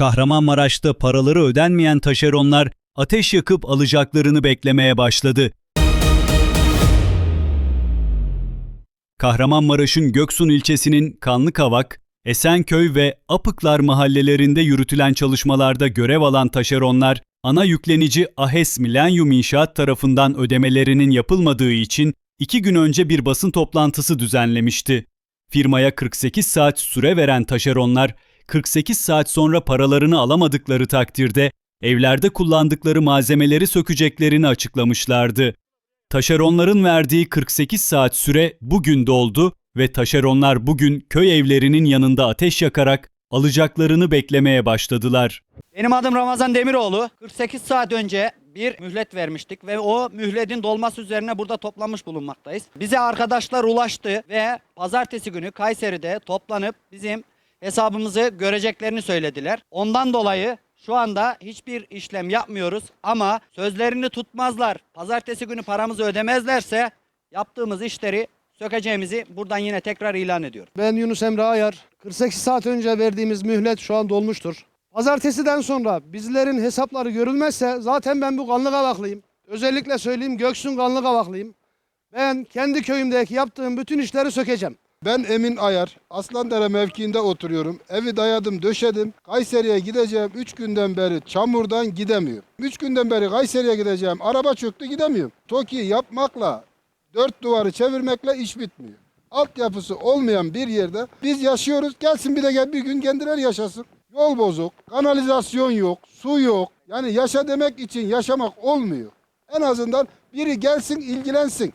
Kahramanmaraş'ta paraları ödenmeyen taşeronlar ateş yakıp alacaklarını beklemeye başladı. Kahramanmaraş'ın Göksun ilçesinin Kanlıkavak, Esenköy ve Apıklar mahallelerinde yürütülen çalışmalarda görev alan taşeronlar, ana yüklenici Ahes Milenyum İnşaat tarafından ödemelerinin yapılmadığı için iki gün önce bir basın toplantısı düzenlemişti. Firmaya 48 saat süre veren taşeronlar, 48 saat sonra paralarını alamadıkları takdirde evlerde kullandıkları malzemeleri sökeceklerini açıklamışlardı. Taşeronların verdiği 48 saat süre bugün doldu ve taşeronlar bugün köy evlerinin yanında ateş yakarak alacaklarını beklemeye başladılar. Benim adım Ramazan Demiroğlu. 48 saat önce bir mühlet vermiştik ve o mühletin dolması üzerine burada toplanmış bulunmaktayız. Bize arkadaşlar ulaştı ve pazartesi günü Kayseri'de toplanıp bizim hesabımızı göreceklerini söylediler. Ondan dolayı şu anda hiçbir işlem yapmıyoruz ama sözlerini tutmazlar. Pazartesi günü paramızı ödemezlerse yaptığımız işleri sökeceğimizi buradan yine tekrar ilan ediyorum. Ben Yunus Emre Ayar. 48 saat önce verdiğimiz mühlet şu an dolmuştur. Pazartesiden sonra bizlerin hesapları görülmezse zaten ben bu kanlı kavaklıyım. Özellikle söyleyeyim Göksun kanlı kavaklıyım. Ben kendi köyümdeki yaptığım bütün işleri sökeceğim. Ben Emin Ayar, Aslandere mevkiinde oturuyorum. Evi dayadım, döşedim. Kayseri'ye gideceğim 3 günden beri çamurdan gidemiyorum. 3 günden beri Kayseri'ye gideceğim. Araba çöktü gidemiyorum. TOKİ yapmakla, dört duvarı çevirmekle iş bitmiyor. Altyapısı olmayan bir yerde biz yaşıyoruz. Gelsin bir de gel bir gün kendileri yaşasın. Yol bozuk, kanalizasyon yok, su yok. Yani yaşa demek için yaşamak olmuyor. En azından biri gelsin ilgilensin.